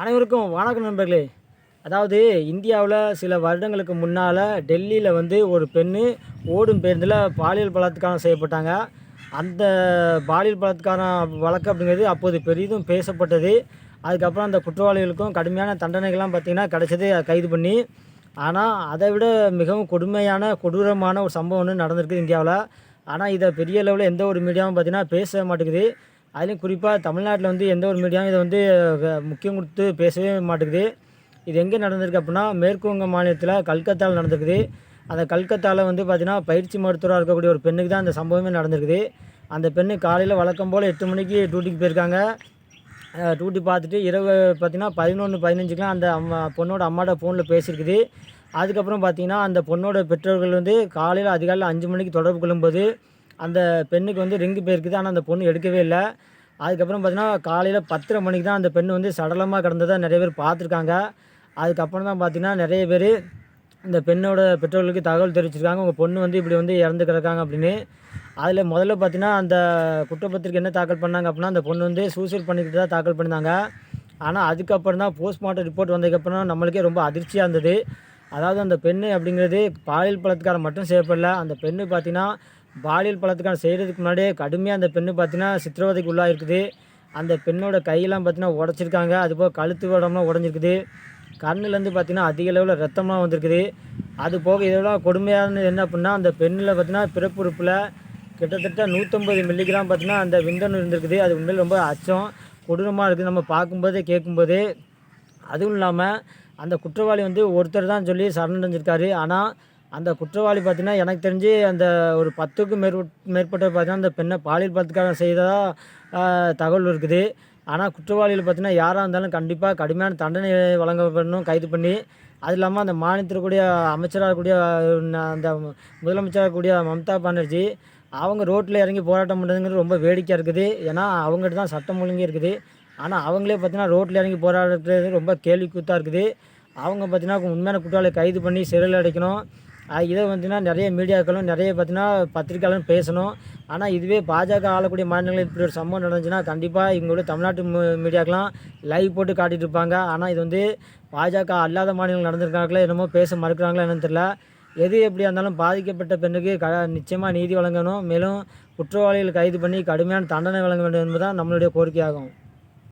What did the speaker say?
அனைவருக்கும் வணக்கம் நண்பர்களே. அதாவது இந்தியாவில் சில வருடங்களுக்கு முன்னால் டெல்லியில் வந்து ஒரு பெண்ணு ஓடும் பேருந்தில் பாலியல் பலாத்காரம் செய்யப்பட்டாங்க. அந்த பாலியல் பலாத்காரம் வழக்கு அப்படிங்கிறது அப்போது பெரிதும் பேசப்பட்டது. அதுக்கப்புறம் அந்த குற்றவாளிகளுக்கும் கடுமையான தண்டனைகள்லாம் பார்த்திங்கன்னா கிடச்சது கைது பண்ணி ஆனால் அதை விட மிகவும் கொடுமையான கொடூரமான ஒரு சம்பவம் ஒன்று நடந்திருக்குது இந்தியாவில். ஆனால் இதை பெரிய லெவலில் எந்த ஒரு மீடியாவும் பார்த்திங்கன்னா பேச மாட்டேங்குது. அதுலேயும் குறிப்பாக தமிழ்நாட்டில் வந்து எந்த ஒரு மீடியாவும் இதை வந்து முக்கியம் கொடுத்து பேசவே மாட்டேங்குது. இது எங்கே நடந்திருக்கு அப்படின்னா மேற்கு வங்க மாநிலத்தில் கல்கத்தாவில் நடந்திருக்குது. அந்த கல்கத்தாவில் வந்து பார்த்திங்கன்னா பயிற்சி மருத்துவராக இருக்கக்கூடிய ஒரு பெண்ணுக்கு தான் அந்த சம்பவமே நடந்திருக்குது. அந்த பெண்ணு காலையில் வழக்கம் போல் எட்டு மணிக்கு டியூட்டிக்கு போயிருக்காங்க. டியூட்டி பார்த்துட்டு இரவு பார்த்திங்கன்னா பதினொன்று பதினஞ்சுக்கெலாம் அந்த அம்மா பொண்ணோட அம்மாட்ட ஃபோனில் பேசியிருக்குது. அதுக்கப்புறம் பார்த்திங்கன்னா அந்த பொண்ணோட பெற்றோர்கள் வந்து காலையில் அதிகாலையில் அஞ்சு மணிக்கு தொடர்பு கொள்ளும்போது அந்த பெண்ணுக்கு வந்து ரிங்கு போயிருக்குது. ஆனால் அந்த பொண்ணு எடுக்கவே இல்லை. அதுக்கப்புறம் பார்த்தீங்கன்னா காலையில் பத்தரை மணிக்கு தான் அந்த பெண் வந்து சடலமாக கிடந்ததை நிறைய பேர் பார்த்துருக்காங்க. அதுக்கப்புறம் தான் பார்த்தீங்கன்னா நிறைய பேர் இந்த பெண்ணோட பெற்றோர்களுக்கு தகவல் தெரிவிச்சிருக்காங்க. உங்கள் பொண்ணு வந்து இப்படி வந்து இறந்து கிடக்காங்க அப்படின்னு. அதில் முதல்ல பார்த்தீங்கன்னா அந்த குற்றப்பத்திரிக்கை என்ன தாக்கல் பண்ணாங்க அப்படின்னா அந்த பொண்ணு வந்து சூசைட் பண்ணிக்கிட்டு தான் தாக்கல் பண்ணியிருந்தாங்க. ஆனால் அதுக்கப்புறம் தான் போஸ்ட்மார்ட்டம் ரிப்போர்ட் வந்ததுக்கப்புறம் நம்மளுக்கே ரொம்ப அதிர்ச்சியாக இருந்தது. அதாவது அந்த பெண்ணு அப்படிங்கிறது பாலியல் பலாத்காரம் மட்டும் செய்யப்படல. அந்த பெண்ணு பார்த்தீங்கன்னா பாலியல் பலத்துக்கான செய்கிறதுக்கு முன்னாடியே கடுமையாக அந்த பெண்ணு பார்த்தீங்கன்னா சித்திரவதைக்கு உள்ளாயிருக்குது. அந்த பெண்ணோட கையெல்லாம் பார்த்தீங்கன்னா உடச்சிருக்காங்க. அதுபோல் கழுத்து உடம்புலாம் உடஞ்சிருக்குது. கண்ணுலேருந்து பார்த்தீங்கன்னா அதிக அளவில் ரத்தம்லாம் வந்திருக்குது. அது போக இதெல்லாம் கொடுமையானது என்ன அப்படின்னா அந்த பெண்ணில் பார்த்தீங்கன்னா பிறப்புறுப்பில் கிட்டத்தட்ட நூற்றம்பது மில்லிகிராம் பார்த்தீங்கன்னா அந்த விந்தணு இருந்திருக்குது. அது உண்மையில் ரொம்ப அச்சம். கொடூரமாக இருக்குது. நம்ம பார்க்கும்போதே கேட்கும்போது. அதுவும் இல்லாமல் அந்த குற்றவாளி வந்து ஒருத்தர் தான் சொல்லி சரணடைஞ்சிருக்காரு. ஆனால் அந்த குற்றவாளி பார்த்தீங்கன்னா எனக்கு தெரிஞ்சு அந்த ஒரு பத்துக்கும் மேற்பட் மேற்பட்ட பார்த்தீங்கன்னா அந்த பெண்ணை பாலியல் பலத்துக்காக செய்ததாக தகவல் இருக்குது. ஆனால் குற்றவாளிகள் பார்த்தீங்கன்னா யாராக இருந்தாலும் கண்டிப்பாக கடுமையான தண்டனை வழங்கப்படணும் கைது பண்ணி அது இல்லாமல் அந்த மாநிலத்திற்குரிய அமைச்சராக கூடிய அந்த முதலமைச்சராக கூடிய மம்தா பானர்ஜி அவங்க ரோட்டில் இறங்கி போராட்டம் பண்ணுறதுங்கிறது ரொம்ப வேடிக்கையாக இருக்குது. ஏன்னா அவங்ககிட்ட தான் சட்டம் ஒழுங்கே இருக்குது. ஆனால் அவங்களே பார்த்தீங்கன்னா ரோட்டில் இறங்கி போராடுறது ரொம்ப கேள்விக்கூத்தாக இருக்குது. அவங்க பார்த்தீங்கன்னா உண்மையான குற்றவாளியை கைது பண்ணி சிறையில் அடைக்கணும். இதை பார்த்திங்கன்னா நிறைய மீடியாக்களும் நிறைய பார்த்தீங்கன்னா பத்திரிக்கையாளரும் பேசணும். ஆனால் இதுவே பாஜக ஆளக்கூடிய மாநிலங்களில் இப்படி ஒரு சம்பவம் நடந்துச்சுன்னா கண்டிப்பாக இவங்களோட தமிழ்நாட்டு மீடியாக்கெலாம் லைவ் போட்டு காட்டிட்டு இருப்பாங்க. ஆனால் இது வந்து பாஜக அல்லாத மாநிலங்கள் நடந்திருக்காங்களே என்னமோ பேச மறுக்கிறாங்களா என்னன்னு தெரில எது எப்படியா இருந்தாலும் பாதிக்கப்பட்ட பெண்ணுக்கு க நிச்சயமாக நீதி வழங்கணும். மேலும் குற்றவாளிகள் கைது பண்ணி கடுமையான தண்டனை வழங்க வேண்டும் என்பதுதான் நம்மளுடைய கோரிக்கையாகும்.